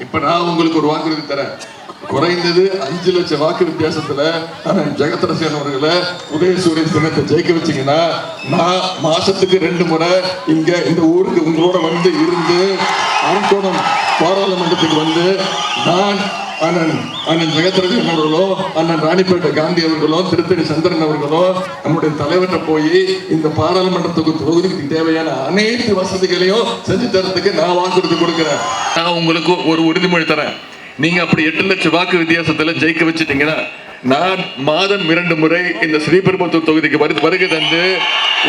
இப்ப நான் உங்களுக்கு ஒரு வாக்குறுதி தரேன். குறைந்தது அஞ்சு லட்சம் வாக்கு வித்தியாசத்துல அண்ணன் ஜெகத்ரசேன் அவர்களை உதயசூரியன் சின்னத்தை ஜெயிக்க வச்சீங்கன்னா நான் மாசத்துக்கு ரெண்டு முறை இங்க இந்த ஊருக்கு உங்களோட வந்து இருந்து அரக்கோணம் பாராளுமன்றத்துக்கு வந்து நான் அண்ணன் அண்ணன் ஜெகத்ரசன் அவர்களோ அண்ணன் ராணிப்பேட்டை காந்தி அவர்களோ திருத்தணி சந்திரன் அவர்களோ நம்முடைய தலைவர்கிட்ட போய் இந்த பாராளுமன்றத்துக்கு தொகுதிக்கு தேவையான அனைத்து வசதிகளையும் செஞ்சு தரத்துக்கு நான் வாக்குறுதி கொடுக்குறேன். நான் உங்களுக்கு ஒரு உறுதிமொழி தரேன். நீங்க அப்படி எட்டு லட்சம் வாக்கு வித்தியாசத்துல ஜெயிக்க வச்சுட்டீங்கன்னா நான் மாதம் இரண்டு முறை இந்த ஸ்ரீபெரும்புத்தூர் தொகுதிக்கு வரு வருகை தந்து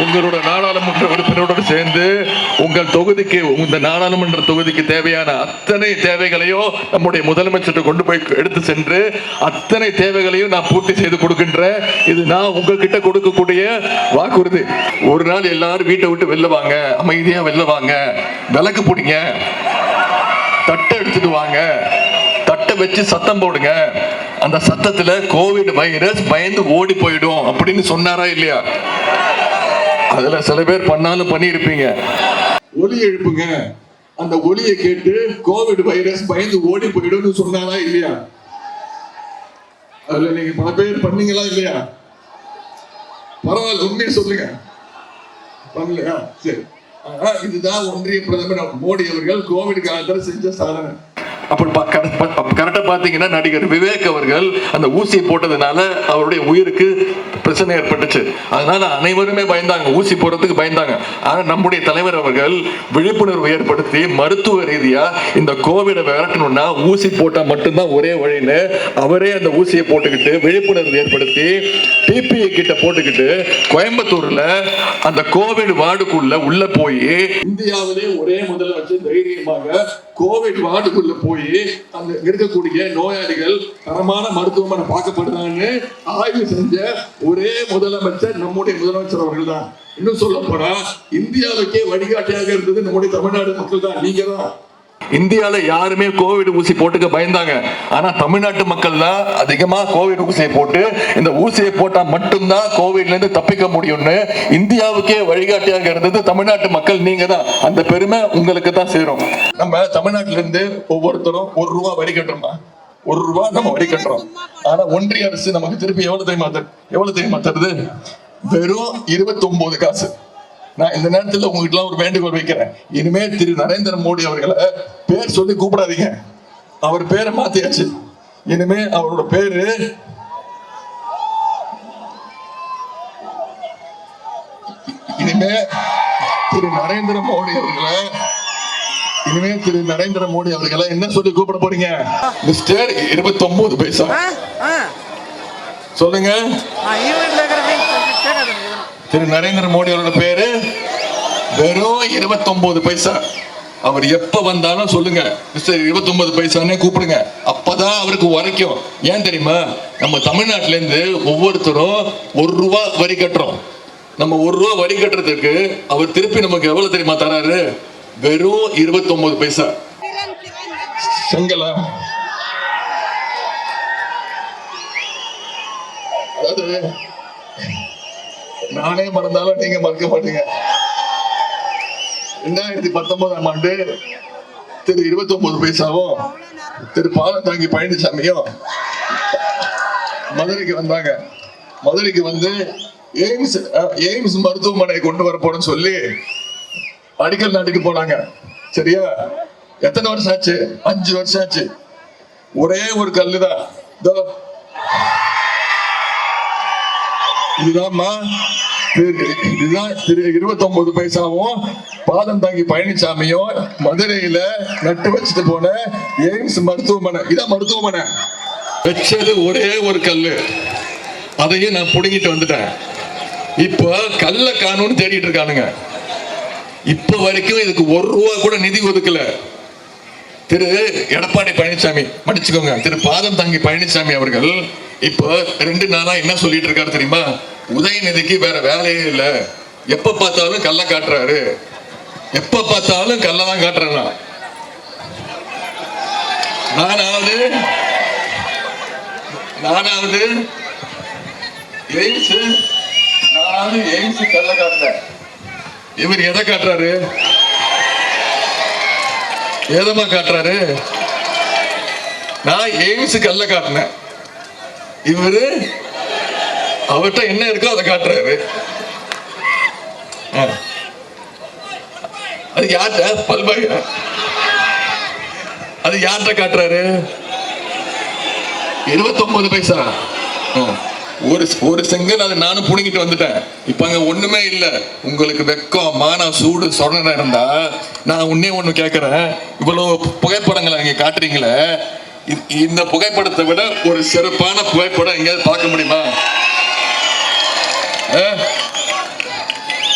உங்களோட நாடாளுமன்ற உறுப்பினரோடு சேர்ந்து உங்கள் தொகுதிக்கு இந்த நாடாளுமன்ற தொகுதிக்கு தேவையான அத்தனை தேவைகளையும் நம்முடைய முதலமைச்சர்கிட்ட கொண்டு போய் எடுத்து சென்று அத்தனை தேவைகளையும் நான் பூர்த்தி செய்து கொடுக்கின்றேன் இது நான் உங்ககிட்ட கொடுக்கக்கூடிய வாக்குறுதி. ஒரு நாள் எல்லாரும் வீட்டை விட்டு வெளில வாங்க அமைதியா வெளில வாங்க. விளக்கு பிடிங்க. தட்டை எடுத்துட்டு வாங்க. தட்டை வச்சு சத்தம் போடுங்க. அந்த சத்தத்துல கோவிட் வைரஸ் பயந்து ஓடி போயிடும் அப்படின்னு சொன்னாரா இல்லையா? அதுல சில பேர் பண்ணாலும் பண்ணியிருப்பீங்க. ஒலி எழுப்புங்க. அந்த ஒலியை கேட்டு கோவிட் வைரஸ் பயந்து ஓடி போயிடும்னு சொன்னாரா இல்லையா? அதுல நீங்க பல பேர் பண்ணீங்களா இல்லையா? பரவாயில்ல உண்மையை சொல்லுங்க. பண்ணலையா? சரி. இதுதான் ஒன்றிய பிரதமர் மோடி அவர்கள் கோவிட் காலத்துல செஞ்ச சாதனை. அப்படி கரெக்டா பாத்தீங்கன்னா நடிகர் விவேக் அவர்கள் அந்த ஊசியை போட்டதுனால அவருடைய உயிருக்கு பிரச்சனை ஏற்பட்டுச்சு. அதனால அனைவருமே பயந்தாங்க. ஊசி போடுறதுக்கு பயந்தாங்க. ஆனா நம்முடைய தலைவர் அவர்கள் விழிப்புணர்வு ஏற்படுத்தி மருத்துவ ரீதியா இந்த கோவிடை விரட்டணும்னா ஊசி போட்டா மட்டும்தான் ஒரே வழின்னு அவரே அந்த ஊசியை போட்டுக்கிட்டு விழிப்புணர்வு ஏற்படுத்தி பிபிஐ கிட்ட போட்டுக்கிட்டு கோயம்புத்தூர்ல அந்த கோவிட் வார்டுக்குள்ள உள்ள போய் இந்தியாவிலே ஒரே முதலமைச்சர் தைரியமாக கோவிட் வார்டுக்குள்ள போய் அங்க இருக்கக்கூடிய நோயாளிகள் தரமான மருத்துவமனை பார்க்கப்படுறான்னு ஆய்வு செஞ்ச ஒரே முதலமைச்சர் நம்முடைய முதலமைச்சர் அவர்கள் தான் இன்னும் சொல்ல போனா இந்தியாவுக்கே வழிகாட்டியாக இருந்தது நம்முடைய தமிழ்நாடு மக்கள் தான் நீங்க தான் இந்தியால யாருமே கோவிட் ஊசி போட்டுக்க பயந்தாங்க. ஆனா தமிழ்நாட்டு மக்கள் தான் அதிகமா கோவிட் ஊசியை போட்டு இந்த ஊசியை போட்டா மட்டும்தான் கோவிட்ல இருந்து தப்பிக்க முடியும்னு இந்தியாவுக்கே வழிகாட்டியாக இருந்தது தமிழ்நாட்டு மக்கள். நீங்க தான் அந்த பெருமை உங்களுக்கு தான் சேரும். நம்ம தமிழ்நாட்டுல இருந்து ஒவ்வொருத்தரும் ஒரு ரூபா வரி கட்டுறோமா ஒரு ரூபா நம்ம வரி கட்டுறோம். ஆனா ஒன்றிய அரசு நமக்கு திருப்பி எவ்வளவு தெரியுமா தரு- எவ்வளவு தெரியுமா தருது? வெறும் இருபத்தி ஒன்பது காசு. நான் இந்த நேரத்தில் உங்ககிட்ட ஒரு வேண்டுகோள் வைக்கிறேன். இனிமே திரு நரேந்திர மோடி அவர்களை பேர் சொல்லி கூப்பிடாதீங்க. அவர் பேரை மாத்தியாச்சு. இனிமே அவரோட பேரு இனிமே திரு நரேந்திர மோடி அவர்களை இனிமே திரு நரேந்திர மோடி அவர்களை என்ன சொல்லி கூப்பிட போறீங்க? மிஸ்டர் இருபத்தி ஒன்பது பைசா சொல்லுங்க. திரு நரேந்திர மோடி அவரோட பேரு வெறும் 29 பைசா. அவர் எப்ப வந்தாலும் சொல்லுங்க. மிஸ்டர் 29 பைசானே கூப்பிடுங்க. அப்பதான் அவருக்கு உரைக்கும். ஏன் தெரியுமா? நம்ம தமிழ்நாட்டுல இருந்து ஒவ்வொருத்தரும் ஒரு ரூபா வரி கட்டுறோம். நம்ம ஒரு ரூபா வரி கட்டுறதுக்கு அவர் திருப்பி நமக்கு எவ்வளவு தெரியுமா தராரு? வெறும் 29 பைசா. செங்கலா. அதாவது நானே மறந்தாலும் நீங்க மறக்க மாட்டீங்க. ரெண்டாயிரத்தி பத்தொன்பதாம் ஆண்டு திரு இருபத்தி ஒன்பது பைசாவும் திரு பாலத்தாங்கி பழனிசாமியும் மதுரைக்கு வந்தாங்க. மதுரைக்கு வந்து எய்ம்ஸ் எய்ம்ஸ் மருத்துவமனை கொண்டு வர போறேன்னு சொல்லி அடிக்கல் நாட்டுக்கு போனாங்க. சரியா? எத்தனை வருஷம் ஆச்சு? அஞ்சு வருஷம் ஆச்சு. ஒரே ஒரு கல்லு தான் இதோ இதுதான்மா இதுதான் திரு இருபத்தொன்பது பைசாவும் பாதம் தாங்கி பழனிசாமியும் மதுரையில நட்டு வச்சுட்டு போன எய்ம்ஸ் மருத்துவமனை. இதான் மருத்துவமனை. வச்சது ஒரே ஒரு கல்லு. அதையும் நான் புடுங்கிட்டு வந்துட்டேன். இப்போ கல்ல காணும்னு தேடிட்டு இருக்கானுங்க. இப்ப வரைக்கும் இதுக்கு ஒரு ரூபா கூட நிதி ஒதுக்கல. திரு எடப்பாடி பழனிசாமி மன்னிச்சுக்கோங்க. திரு பாதம் தாங்கி பழனிசாமி அவர்கள் இப்போ ரெண்டு நாளா என்ன சொல்லிட்டு இருக்காரு தெரியுமா? உதயநிதிக்கு வேற வேலையே இல்லை. எப்ப பார்த்தாலும் கல்ல காட்டுறாரு. எப்ப பார்த்தாலும் கள்ள தான் காட்டுறேன் நானாவது நானாவது எய்ம்ஸ் நானாவது எய்ம்ஸ் கல்ல காட்டுறேன் இவர் எதை காட்டுறாரு? ஏதமா காட்டுறாரு? நான் எய்ம்ஸ் கல்ல காட்டினேன். இவரு அவர்கிட்ட என்ன இருக்கோ அதை காட்டுறாரு. அது யார்கிட்ட பல்பாக அது யார்கிட்ட காட்டுறாரு? இருபத்தொன்பது பைசா. ஆ. ஒரு ஒரு செங்கல் அதை நானும் புடுங்கிட்டு வந்துட்டேன். இப்போ அங்கே ஒன்றுமே இல்லை. உங்களுக்கு வெக்கம் மானம் சூடு சொரணை இருந்தா நான் உன்னே ஒன்று கேட்குறேன் இவ்வளோ புகைப்படங்களை அங்க காட்டுறீங்களே. இந்த புகைப்படத்தை விட ஒரு சிறப்பான புகைப்படம் எங்கேயாவது பார்க்க முடியுமா? ஆ?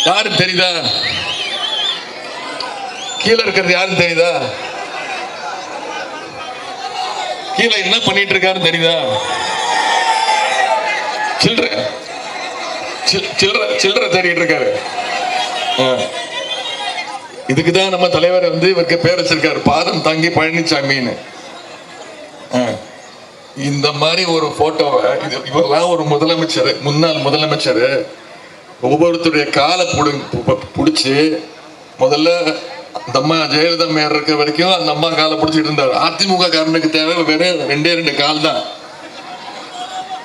யாரு தெரியுதா? கீழே இருக்கிறது யாரும் தெரியுதா? கீழே என்ன பண்ணிட்டு இருக்காருன்னு தெரியுதா? சில்லற. சில்- சில்லற சில்லற தேடிட்டு இருக்காரு. ஆ. இதுக்கு தான் நம்ம தலைவர் வந்து இவருக்கு பேர் வச்சிருக்காரு. பாதம் தங்கி பழனிசாமின்னு ஆ. இந்த மாதிரி ஒரு போட்டோவை இது இவரெல்லாம் ஒரு முதலமைச்சர் முன்னாள் முதலமைச்சர் ஒவ்வொருத்தருடைய காலை புடு பிடிச்சி முதல்ல அந்த அம்மா ஜெயலலிதா மேயர் இருக்க வரைக்கும் அந்த அம்மா காலை பிடிச்சிட்டு இருந்தார். அதிமுக காரனுக்கு தேவை வெறும் ரெண்டே ரெண்டு கால் தான்.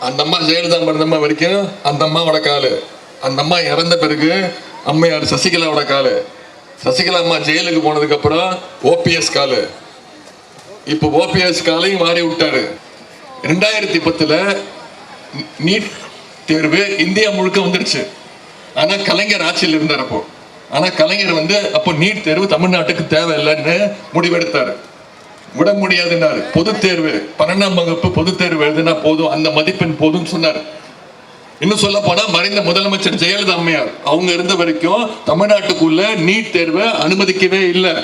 அந்த அம்மா ஜெயலலிதா மருந்தம்மா வரைக்கும் அந்த அம்மாவோட காலு. அந்த அம்மா இறந்த பிறகு அம்மையார் சசிகலாவோட காலு. சசிகலா அம்மா ஜெயிலுக்கு போனதுக்கப்புறம் ஓபிஎஸ் காலு. இப்போ ஓபிஎஸ் காலையும் மாறி விட்டாரு. ரெண்டாயிரத்தி பத்தில் நீட் தேர்வு இந்தியா முழுக்க வந்துருச்சு. ஆனால் கலைஞர் ஆட்சியில் இருந்தார் அப்போ. ஆனால் கலைஞர் வந்து அப்போ நீட் தேர்வு தமிழ்நாட்டுக்கு தேவையில்லைன்னு முடிவெடுத்தார். விட முடியாதுன்னாரு. பொது தேர்வு பன்னெண்டாம் வகுப்பு பொது தேர்வு எழுதினா போதும் அந்த மதிப்பெண் போதும் சொன்னார். இன்னும் சொல்ல போனா மறைந்த முதலமைச்சர் ஜெயலலிதா அம்மையார். அவங்க இருந்த வரைக்கும் தமிழ்நாட்டுக்குள்ள நீட் தேர்வை அனுமதிக்கவே இல்லை.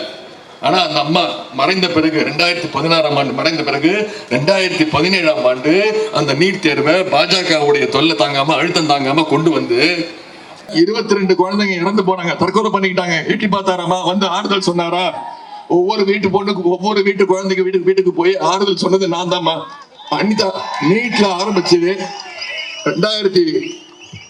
ஆனா அந்த அம்மா மறைந்த பிறகு ரெண்டாயிரத்தி பதினாறாம் ஆண்டு மறைந்த பிறகு ரெண்டாயிரத்தி பதினேழாம் ஆண்டு அந்த நீட் தேர்வை பாஜகவுடைய தொல்லை தாங்காம அழுத்தம் தாங்காம கொண்டு வந்து இருபத்தி ரெண்டு குழந்தைங்க இறந்து போனாங்க. தற்கொலை பண்ணிக்கிட்டாங்க. எட்டி பார்த்தாராமா வந்து ஆறுதல் சொன்னாரா? ஒவ்வொரு வீட்டு பொண்ணுக்கு ஒவ்வொரு வீட்டு குழந்தைங்க வீட்டுக்கு வீட்டுக்கு போய் ஆறுதல் சொன்னது நான் தாம்மா அனிதா நீட்ல ஆரம்பிச்சது. ரெண்டாயிரத்தி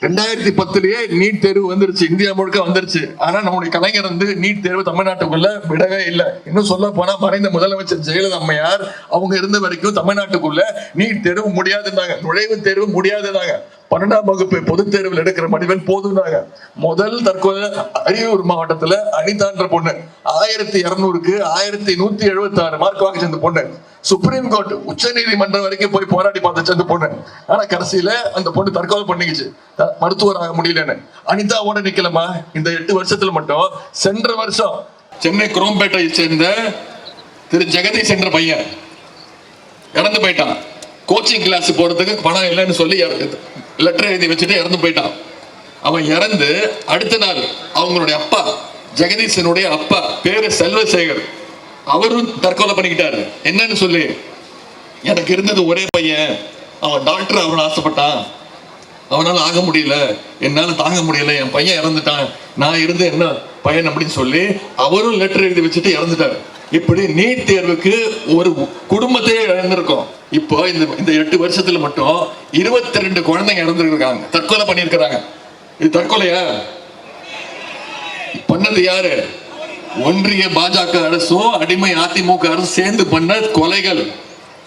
ரெண்டாயிரத்தி பத்துலயே நீட் தேர்வு வந்துருச்சு. இந்தியா முழுக்க வந்துருச்சு. ஆனா நம்முடைய கலைஞர் வந்து நீட் தேர்வு தமிழ்நாட்டுக்குள்ள விடவே இல்லை. இன்னும் சொல்ல போனா மறைந்த முதலமைச்சர் ஜெயலலிதா அம்மையார் அவங்க இருந்த வரைக்கும் தமிழ்நாட்டுக்குள்ள நீட் தேர்வு முடியாதுன்னாங்க. நுழைவு தேர்வு முடியாதுன்னாங்க. பன்னெண்டாம் வகுப்பு பொதுத் தேர்வில் எடுக்கிற மதிப்பெண் போதும்னாங்க. முதல் தற்கொலை அரியலூர் மாவட்டத்துல அனிதான்ற பொண்ணு. ஆயிரத்தி இருநூறுக்கு ஆயிரத்தி நூத்தி எழுபத்தி ஆறு மார்க் வாங்கிச்சு அந்த பொண்ணு. சுப்ரீம் கோர்ட் உச்ச நீதிமன்றம் வரைக்கும் போய் போராடி பார்த்துச்சு அந்த பொண்ணு. ஆனா கடைசியில அந்த பொண்ணு தற்கொலை பண்ணிக்கிச்சு. மருத்துவராக மருத்துவர் ஆக முடியலன்னு. அனிதாவோட நிக்கலமா இந்த எட்டு வருஷத்துல மட்டும் சென்ற வருஷம் சென்னை குரோம்பேட்டையை சேர்ந்த திரு. ஜெகதீஷ் என்ற பையன் இறந்து போயிட்டான். கோச்சிங் கிளாஸ் போறதுக்கு பணம் இல்லைன்னு சொல்லி லெட்டர் எழுதி வச்சுட்டு இறந்து போயிட்டான். அவன் இறந்து அடுத்த நாள் அவங்களுடைய அப்பா ஜெகதீசனுடைய அப்பா பேரு செல்வசேகர். அவரும் தற்கொலை பண்ணிக்கிட்டாரு. என்னன்னு சொல்லி. எனக்கு இருந்தது ஒரே பையன். அவன் டாக்டர் அவன் ஆசைப்பட்டான். அவனால் ஆக முடியல. என்னால் தாங்க முடியல. என் பையன் இறந்துட்டான். நான் இருந்து என்ன பையன் அப்படின்னு சொல்லி அவரும் லெட்டர் எழுதி வச்சுட்டு இறந்துட்டாரு. இப்படி நீட் தேர்வுக்கு ஒரு குடும்பத்தையே இழந்திருக்கோம். இப்போ இந்த இந்த எட்டு வருஷத்துல மட்டும் இருபத்தி ரெண்டு குழந்தைங்க இறந்துருக்காங்க. தற்கொலை பண்ணியிருக்கிறாங்க. இது தற்கொலையா? பண்ணது யாரு? ஒன்றிய பாஜக அரசும் அடிமை அதிமுக அரசும் சேர்ந்து பண்ண கொலைகள்.